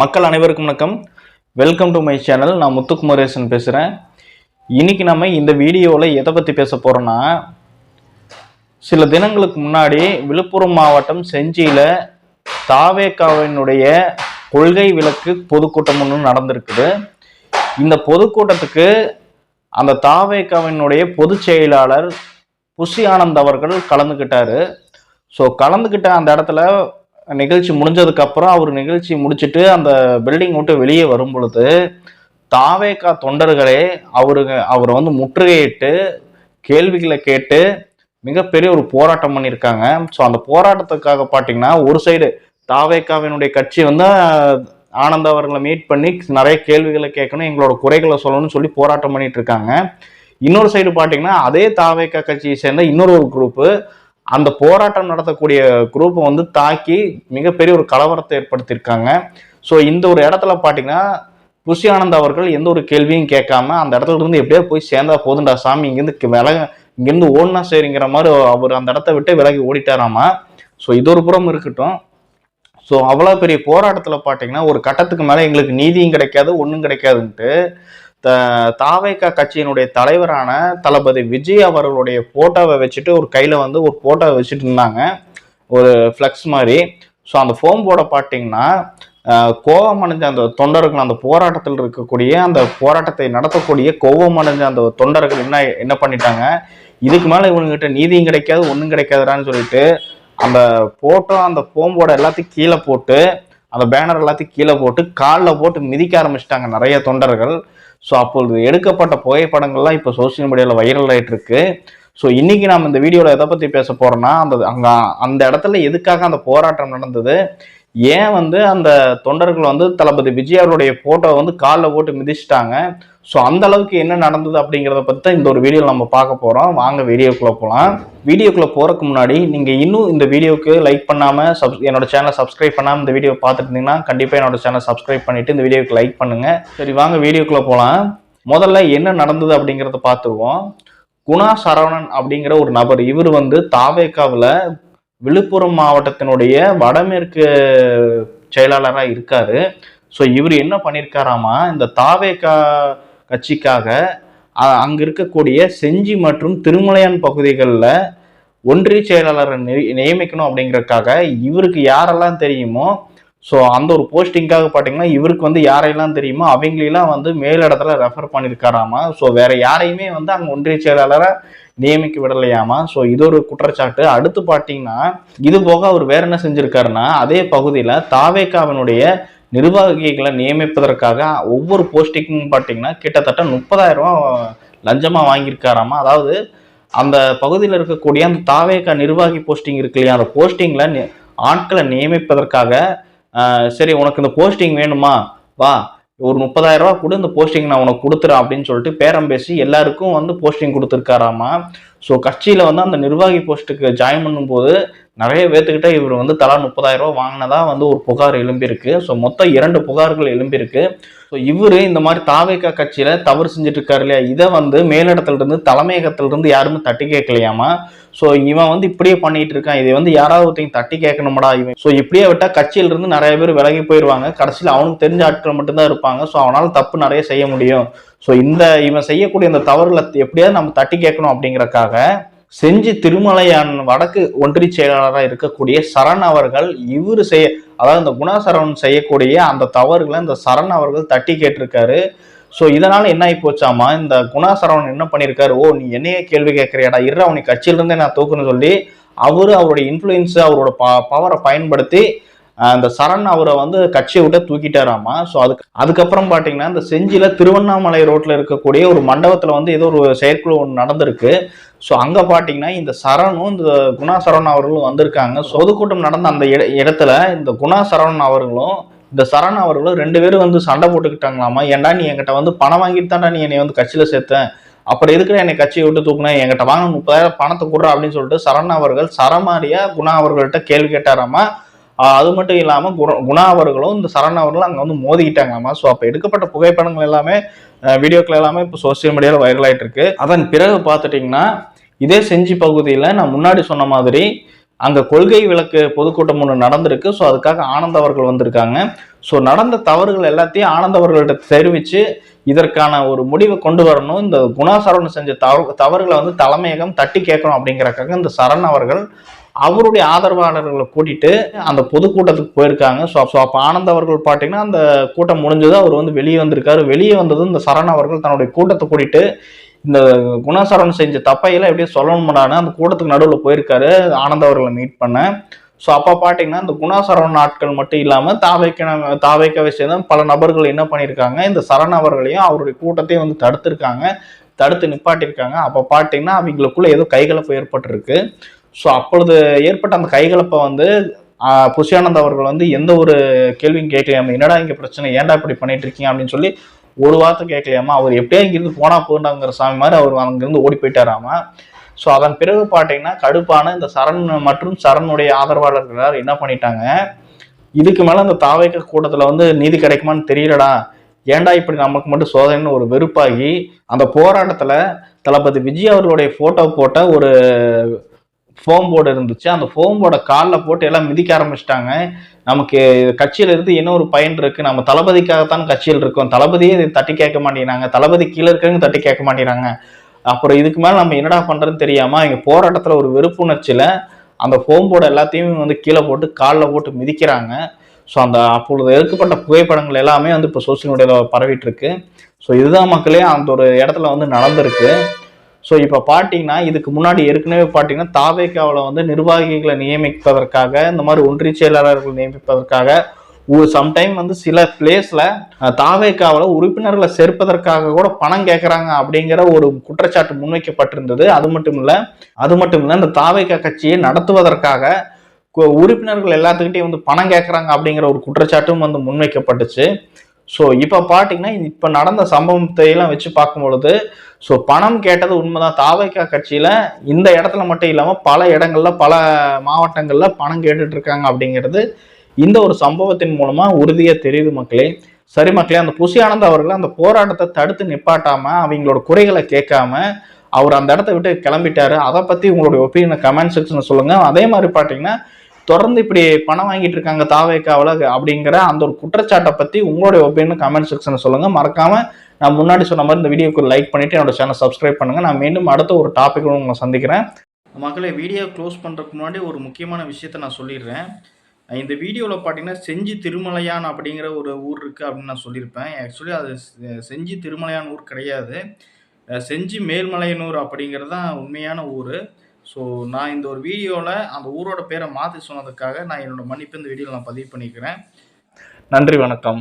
மக்கள் அனைவருக்கும் வணக்கம். வெல்கம் டு மை சேனல் நான் முத்துக்குமரேசன் பேசுகிறேன் இன்னைக்கு நம்ம இந்த வீடியோவில் எதை பற்றி பேச போகிறோன்னா சில தினங்களுக்கு முன்னாடி விழுப்புரம் மாவட்டம் செஞ்சியில் தாவேக்காவினுடைய கொள்கை விளக்கு பொதுக்கூட்டம் ஒன்று நடந்திருக்குது. இந்த பொதுக்கூட்டத்துக்கு அந்த தாவேக்காவினுடைய பொதுச் செயலாளர் புஷி ஆனந்த் அவர்கள் கலந்துக்கிட்டாரு ஸோ கலந்துக்கிட்ட அந்த இடத்துல நிகழ்ச்சி முடிஞ்சதுக்கப்புறம் அவர் நிகழ்ச்சி முடிச்சிட்டு அந்த பில்டிங் விட்டு வெளியே வரும் பொழுது தாவேக்கா தொண்டர்களே அவருங்க அவரை வந்து முற்றுகையிட்டு கேள்விகளை கேட்டு மிகப்பெரிய ஒரு போராட்டம் பண்ணியிருக்காங்க. ஸோ அந்த போராட்டத்துக்காக பார்த்தீங்கன்னா ஒரு சைடு தாவேக்காவினுடைய கட்சி வந்து ஆனந்த் அவர்களை மீட் பண்ணி நிறைய கேள்விகளை கேட்கணும் எங்களோட குறைகளை சொல்லணும்னு சொல்லி போராட்டம் பண்ணிட்டு இருக்காங்க. இன்னொரு சைடு பார்த்தீங்கன்னா அதே தாவேக்கா கட்சியை சேர்ந்த இன்னொரு ஒரு குரூப்பு அந்த போராட்டம் நடத்தக்கூடிய குரூப்பை வந்து தாக்கி மிகப்பெரிய ஒரு கலவரத்தை ஏற்படுத்தியிருக்காங்க. ஸோ இந்த ஒரு இடத்துல பார்த்தீங்கன்னா புஷி ஆனந்த் அவர்கள் எந்த ஒரு கேள்வியும் கேட்காம அந்த இடத்துல இருந்து எப்படியோ போய் சேர்ந்தா போதுண்டா சாமி இங்கேருந்து விலக இங்கேருந்து ஓடினா சரிங்கிற மாதிரி அவர் அந்த இடத்த விட்டு விலகி ஓடிட்டாராமா? ஸோ இது ஒரு புறம் இருக்கட்டும். ஸோ அவ்வளோ பெரிய போராட்டத்தில் பார்த்தீங்கன்னா ஒரு கட்டத்துக்கு மேலே எங்களுக்கு நீதியும் கிடைக்காது ஒன்றும் கிடைக்காதுன்ட்டு தாவைக்கா கட்சியினுடைய தலைவரான தளபதி விஜய் அவர்களுடைய போட்டோவை வச்சுட்டு ஒரு கையில் வந்து ஒரு போட்டோவை வச்சுட்டு இருந்தாங்க. ஒரு ஃப்ளெக்ஸ் மாதிரி. ஸோ அந்த ஃபோம் போட பார்த்தீங்கன்னா ஆஹ், கோபம் அடைஞ்ச அந்த தொண்டர்கள் அந்த போராட்டத்தில் இருக்கக்கூடிய அந்த போராட்டத்தை நடத்தக்கூடிய கோபம் அடைஞ்ச அந்த தொண்டர்கள் என்ன என்ன பண்ணிட்டாங்க? இதுக்கு மேலே இவங்ககிட்ட நீதியும் கிடைக்காது ஒன்றும் கிடைக்காதுடான்னு சொல்லிட்டு அந்த போட்டோ அந்த ஃபோம் எல்லாத்தையும் கீழே போட்டு அந்த பேனர் எல்லாத்தையும் கீழே போட்டு காலில் போட்டு மிதிக்க ஆரம்பிச்சிட்டாங்க நிறைய தொண்டர்கள். ஸோ அப்பொழுது எடுக்கப்பட்ட புகைப்படங்கள்லாம் இப்போ சோஷியல் மீடியாவில் வைரல் ஆகிட்டு இருக்கு. ஸோ இன்னைக்கு நம்ம இந்த வீடியோவில் எதை பற்றி பேச போகிறோன்னா அந்த அங்கே அந்த இடத்துல எதுக்காக அந்த போராட்டம் நடந்தது? ஏன் வந்து அந்த தொண்டர்கள் வந்து தளபதி விஜய் அவருடைய போட்டோ வந்து காலில் போட்டு மிதிச்சிட்டாங்க? ஸோ அந்த அளவுக்கு என்ன நடந்தது அப்படிங்கிறத பற்றி தான் இந்த ஒரு வீடியோவில் நம்ம பார்க்க போகிறோம் வாங்க வீடியோக்குள்ளே போகலாம் வீடியோக்குள்ளே போகிறதுக்கு முன்னாடி நீங்கள் இன்னும் இந்த வீடியோக்கு லைக் பண்ணாமல் சப் என்னோட சேனலை சப்ஸ்கிரைப் பண்ணாமல் இந்த வீடியோ பார்த்துட்டு இருந்தீங்கன்னா கண்டிப்பாக என்னோட சேனலை சப்ஸ்கிரைப் பண்ணிட்டு இந்த வீடியோக்கு லைக் பண்ணுங்கள் சரி வாங்க வீடியோக்குள்ளே போகலாம் முதல்ல என்ன நடந்தது அப்படிங்கிறத பார்த்துருவோம். குணா சரவணன் அப்படிங்கிற ஒரு நபர் இவர் வந்து தாவேக்காவில் விழுப்புரம் மாவட்டத்தினுடைய வடமேற்கு செயலாளராக இருக்காரு. ஸோ இவர் என்ன பண்ணியிருக்காராமா இந்த தாவேக்கா கட்சிக்காக அங்கே அங்க இருக்கக்கூடிய செஞ்சி மற்றும் திருமலையான் பகுதிகளில் ஒன்றிய செயலாளரை நி- நியமிக்கணும் அப்படிங்கறதுக்காக இவருக்கு யாரெல்லாம் தெரியுமோ ஸோ அந்த ஒரு போஸ்டிங்காக பார்த்தீங்கன்னா இவருக்கு வந்து யாரையெல்லாம் தெரியுமோ அவங்களெல்லாம் வந்து மேலிடத்துல ரெஃபர் பண்ணியிருக்காராமா ஸோ வேற யாரையுமே வந்து அங்கே ஒன்றிய செயலாளரை நியமிக்க விடலையாமா? ஸோ இது ஒரு குற்றச்சாட்டு. அடுத்து பார்த்தீங்கன்னா இது போக அவர் வேற என்ன செஞ்சிருக்காருன்னா அதே பகுதியில் தாவேக்காவினுடைய நிர்வாகிகளை நியமிப்பதற்காக ஒவ்வொரு போஸ்டிங்கும் பார்த்தீங்கன்னா கிட்டத்தட்ட முப்பதாயிரம் ரூபா லஞ்சமாக வாங்கியிருக்காராமா? அதாவது அந்த பகுதியில் இருக்கக்கூடிய அந்த தாவேக்கா நிர்வாகி போஸ்டிங் இருக்கு இல்லையா? அந்த போஸ்டிங்கில் ஆட்களை நியமிப்பதற்காக சரி உனக்கு இந்த போஸ்டிங் வேணுமா? வா ஒரு முப்பதாயிரம் ரூபா கொடு இந்த போஸ்டிங் நான் உனக்கு கொடுத்துறேன் அப்படின்னு சொல்லிட்டு பேரம் பேசி எல்லாருக்கும் வந்து போஸ்டிங் கொடுத்துருக்காராமா? ஸோ கட்சியில் வந்து அந்த நிர்வாகி போஸ்ட்டுக்கு ஜாயின் பண்ணும்போது நிறைய பேர்த்துக்கிட்ட இவர் வந்து தலா முப்பதாயிரம் ரூபா வாங்கினதா வந்து ஒரு புகார் எழும்பியிருக்கு. ஸோ மொத்தம் இரண்டு புகார்கள் எழும்பியிருக்கு. ஸோ இவர் இந்த மாதிரி தாவேக்கா கட்சியில தவறு செஞ்சுட்டு இருக்காரு இல்லையா? இதை வந்து மேலிடத்துல இருந்து தலைமையகத்துல இருந்து யாருமே தட்டி கேட்கலையாமா? ஸோ இவன் வந்து இப்படியே பண்ணிட்டு இருக்கான் இதை வந்து யாராவது ஒருத்தையும் தட்டி கேட்கணுமாடா இவன்? ஸோ இப்படியே விட்டா கட்சியில இருந்து நிறைய பேர் விலகி போயிடுவாங்க. கடைசியில் அவனுக்கு தெரிஞ்ச ஆட்கள் மட்டும்தான் இருப்பாங்க. ஸோ அவனால் தப்பு நிறைய செய்ய முடியும். ஸோ இந்த இவன் செய்யக்கூடிய இந்த தவறுகளை எப்படியாவது நம்ம தட்டி கேட்கணும் அப்படிங்கறக்காக செஞ்சி திருமலையான் வடக்கு ஒன்றிய செயலாளராக இருக்கக்கூடிய சரண் அவர்கள் இவர் செய்ய அதாவது இந்த குணாசரவன் செய்யக்கூடிய அந்த தவறுகளை இந்த சரண் அவர்கள் தட்டி கேட்டிருக்காரு. ஸோ இதனால் என்ன ஆகி போச்சாமா இந்த குணாசரவன் என்ன பண்ணியிருக்காரு ஓ நீ என்னையே கேள்வி கேட்குறியாடா. இரு அவனை கட்சியிலிருந்தே நான் தூக்குன்னு சொல்லி அவர் அவருடைய இன்ஃப்ளூயன்ஸை அவரோட ப பவரை பயன்படுத்தி அந்த சரண் அவரை வந்து கட்சியை விட்டு தூக்கிட்டாராமா? ஸோ அதுக்கு அதுக்கப்புறம் பார்த்தீங்கன்னா இந்த செஞ்சியில் திருவண்ணாமலை ரோட்டில் இருக்கக்கூடிய ஒரு மண்டபத்தில் வந்து ஏதோ ஒரு செயற்குழு ஒன்று நடந்திருக்கு. ஸோ அங்கே பார்த்தீங்கன்னா இந்த சரணும் இந்த குணா சரவணன் அவர்களும் வந்திருக்காங்க. ஸோ பொதுக்கூட்டம் நடந்த அந்த இட- இடத்துல இந்த குணா சரவணன் அவர்களும் இந்த சரண் அவர்களும் ரெண்டு பேரும் வந்து சண்டை போட்டுக்கிட்டாங்களாமா? ஏன்டா நீ என்கிட்ட வந்து பணம் வாங்கிட்டு தான்டா நீ என்னை வந்து கட்சியில் சேர்த்தேன் அப்புறம் எதுக்குடா என்னை கட்சியை விட்டு தூக்குனா? என்கிட்ட வாங்க முப்பதாயிரம் பணத்தை கொடுறா அப்படின்னு சொல்லிட்டு சரண் அவர்கள் சரமாரியா குணா அவர்கள்ட்ட கேள்வி கேட்டாராமா? அது மட்டும் இல்லாமல் குண- குணா அவர்களும் இந்த சரண் அவர்களும் அங்கே வந்து மோதிக்கிட்டாங்களாமா? ஸோ அப்போ எடுக்கப்பட்ட புகைப்படங்கள் எல்லாமே வீடியோக்கள் எல்லாமே இப்போ சோசியல் மீடியாவில் வைரல் ஆகிட்டு இருக்கு அதன் பிறகு பார்த்துட்டிங்கன்னா இதே செஞ்சி பகுதியில் நான் முன்னாடி சொன்ன மாதிரி அங்கே கொள்கை விளக்கு பொதுக்கூட்டம் ஒன்று நடந்திருக்கு. ஸோ அதுக்காக ஆனந்த் அவர்கள் வந்திருக்காங்க. ஸோ நடந்த தவறுகள் எல்லாத்தையும் ஆனந்த் அவர்கள்ட்ட தெரிவித்து இதற்கான ஒரு முடிவை கொண்டு வரணும். இந்த குணா சரவணன் செஞ்ச தவறு தவறுகளை வந்து தலைமையகம் தட்டி கேட்கணும் அப்படிங்கிறக்காக இந்த சரண் அவர்கள் அவருடைய ஆதரவாளர்களை கூட்டிட்டு அந்த பொதுக்கூட்டத்துக்கு போயிருக்காங்க. ஸோ ஸோ அப்போ ஆனந்த் அவர்கள் பார்த்தீங்கன்னா அந்த கூட்டம் முடிஞ்சது அவர் வந்து வெளியே வந்திருக்காரு. வெளியே வந்ததும் இந்த சரண் அவர்கள் தன்னுடைய கூட்டத்தை கூட்டிட்டு இந்த குணாசரவன் செஞ்ச தப்பையெல்லாம் எப்படியும் சொல்லணும்டான்னு அந்த கூட்டத்துக்கு நடுவில் போயிருக்காரு. ஆனந்த் அவர்களை மீட் பண்ண. ஸோ அப்போ பார்த்தீங்கன்னா இந்த குணாசரவன் ஆட்கள் மட்டும் இல்லாமல் தாவைக்க தாவைக்கவை சேர்ந்த பல நபர்கள் என்ன பண்ணியிருக்காங்க இந்த சரண் அவர்களையும் அவருடைய கூட்டத்தையும் வந்து தடுத்திருக்காங்க. தடுத்து நிப்பாட்டியிருக்காங்க. அப்போ பார்த்தீங்கன்னா அவங்களுக்குள்ள ஏதோ கைகலப்பு ஏற்பட்டிருக்கு. ஸோ அப்பொழுது ஏற்பட்ட அந்த கைகலப்பை வந்து புஷியானந்த் அவர்கள் வந்து எந்த ஒரு கேள்வியும் கேட்கலையாம. என்னடா இங்கே பிரச்சனை? ஏன்டா இப்படி பண்ணிட்டு இருக்கீங்க? அப்படின்னு சொல்லி ஒரு வார்த்தை கேட்கலையாமா. அவர் எப்படியே இங்கிருந்து போனா போண்டாங்கிற சாமி மாதிரி அவர் அங்கிருந்து ஓடி போயிட்டாராமா. ஸோ அதன் பிறகு பார்த்தீங்கன்னா கடுப்பான இந்த சரண் மற்றும் சரணுடைய ஆதரவாளர்கள் என்ன பண்ணிட்டாங்க? இதுக்கு மேலே அந்த தாவைக்க கூட்டத்தில் வந்து நீதி கிடைக்குமான்னு தெரியலடா. ஏன்டா இப்படி நமக்கு மட்டும் சோதனைன்னு ஒரு வெறுப்பாகி அந்த போராட்டத்தில் தளபதி விஜய் அவர்களுடைய ஃபோட்டோ போட்ட ஒரு ஃபோம் போர்டு இருந்துச்சு. அந்த ஃபோம் போர்டை காலில் போட்டு எல்லாம் மிதிக்க ஆரம்பிச்சிட்டாங்க. நமக்கு கட்சியில இருந்து என்ன ஒரு பயன் இருக்கு. நம்ம தளபதிக்காகத்தான் கட்சியில் இருக்கோம். தளபதியே தட்டி கேட்க மாட்டேங்கிறாங்க. தளபதி கீழே இருக்கிறவங்க தட்டி கேட்க மாட்டேங்கிறாங்க. அப்புறம் இதுக்கு மேலே நம்ம என்னடா பண்றதுன்னு தெரியாம இங்கே போராட்டத்தில் ஒரு வெறுப்புணர்ச்சியில் அந்த ஃபோம் போர்டு எல்லாத்தையும் வந்து கீழே போட்டு காலில் போட்டு மிதிக்கிறாங்க. ஸோ அந்த அப்பொழுது எடுக்கப்பட்ட புகைப்படங்கள் எல்லாமே வந்து இப்போ சோசியல் மீடியாவில் பரவிட்டு இருக்கு. ஸோ இதுதான் மக்களே அந்த ஒரு இடத்துல வந்து நடந்திருக்கு. ஸோ இப்போ பார்த்தீங்கன்னா இதுக்கு முன்னாடி ஏற்கனவே பார்த்தீங்கன்னா தாவேக்காவில் வந்து நிர்வாகிகளை நியமிப்பதற்காக இந்த மாதிரி ஒன்றிய செயலாளர்களை நியமிப்பதற்காக ஒரு சம்டைம் வந்து சில பிளேஸில் தாவேக்காவில் உறுப்பினர்களை சேர்ப்பதற்காக கூட பணம் கேட்குறாங்க அப்படிங்கிற ஒரு குற்றச்சாட்டு முன்வைக்கப்பட்டிருந்தது. அது மட்டும் இல்லை அது மட்டும் இல்லை இந்த தாவேக்கா கட்சியை நடத்துவதற்காக உறுப்பினர்கள் எல்லாத்துக்கிட்டையும் வந்து பணம் கேட்குறாங்க அப்படிங்கிற ஒரு குற்றச்சாட்டும் வந்து முன்வைக்கப்பட்டுச்சு. ஸோ இப்போ பார்த்தீங்கன்னா இப்போ நடந்த சம்பவத்தையெல்லாம் வச்சு பார்க்கும் பொழுது ஸோ பணம் கேட்டது உண்மைதான். தாவைக்கா கட்சியில் இந்த இடத்துல மட்டும் இல்லாமல் பல இடங்களில் பல மாவட்டங்களில் பணம் கேட்டுட்டு இருக்காங்க அப்படிங்கிறது இந்த ஒரு சம்பவத்தின் மூலமாக உறுதியாக தெரியுது மக்களே. சரி மக்களே அந்த புசி ஆனந்த் அவர்கள் அந்த போராட்டத்தை தடுத்து நிப்பாட்டாம அவங்களோட குறைகளை கேட்காம அவர் அந்த இடத்த விட்டு கிளம்பிட்டாரு. அதை பற்றி உங்களுடைய ஒப்பீனியனை கமெண்ட் செக்ஷனில் சொல்லுங்கள் அதே மாதிரி பார்த்தீங்கன்னா தொடர்ந்து இப்படி பணம் வாங்கிட்டு இருக்காங்க தாவேக்காவில் அப்படிங்கிற அந்த ஒரு குற்றச்சாட்டை பற்றி உங்களுடைய ஒப்பீனியன் கமெண்ட் செக்ஷனில் சொல்லுங்கள் மறக்காமல் நான் முன்னாடி சொன்ன மாதிரி இந்த வீடியோக்கு லைக் பண்ணிவிட்டு என்னோட சேனல் சப்ஸ்கிரைப் பண்ணுங்கள் நான் மீண்டும் அடுத்த ஒரு டாபிக் உங்களை சந்திக்கிறேன். மக்களை வீடியோ க்ளோஸ் பண்ணுறதுக்கு முன்னாடி ஒரு முக்கியமான விஷயத்த நான் சொல்லிடுறேன். இந்த வீடியோவில் பார்த்தீங்கன்னா செஞ்சி திருமலையான் அப்படிங்கிற ஒரு ஊர் இருக்குது அப்படின்னு நான் சொல்லியிருப்பேன். ஆக்சுவலி அது செஞ்சி திருமலையான் ஊர் கிடையாது. செஞ்சி மேல்மலையனூர் அப்படிங்கிறது தான் உண்மையான ஊர். ஸோ நான் இந்த ஒரு வீடியோவில் அந்த ஊரோட பேரை மாற்றி சொன்னதுக்காக நான் என்னோட மன்னிப்பு இந்த வீடியோவில் நான் பதிவு பண்ணிக்கிறேன். நன்றி வணக்கம்.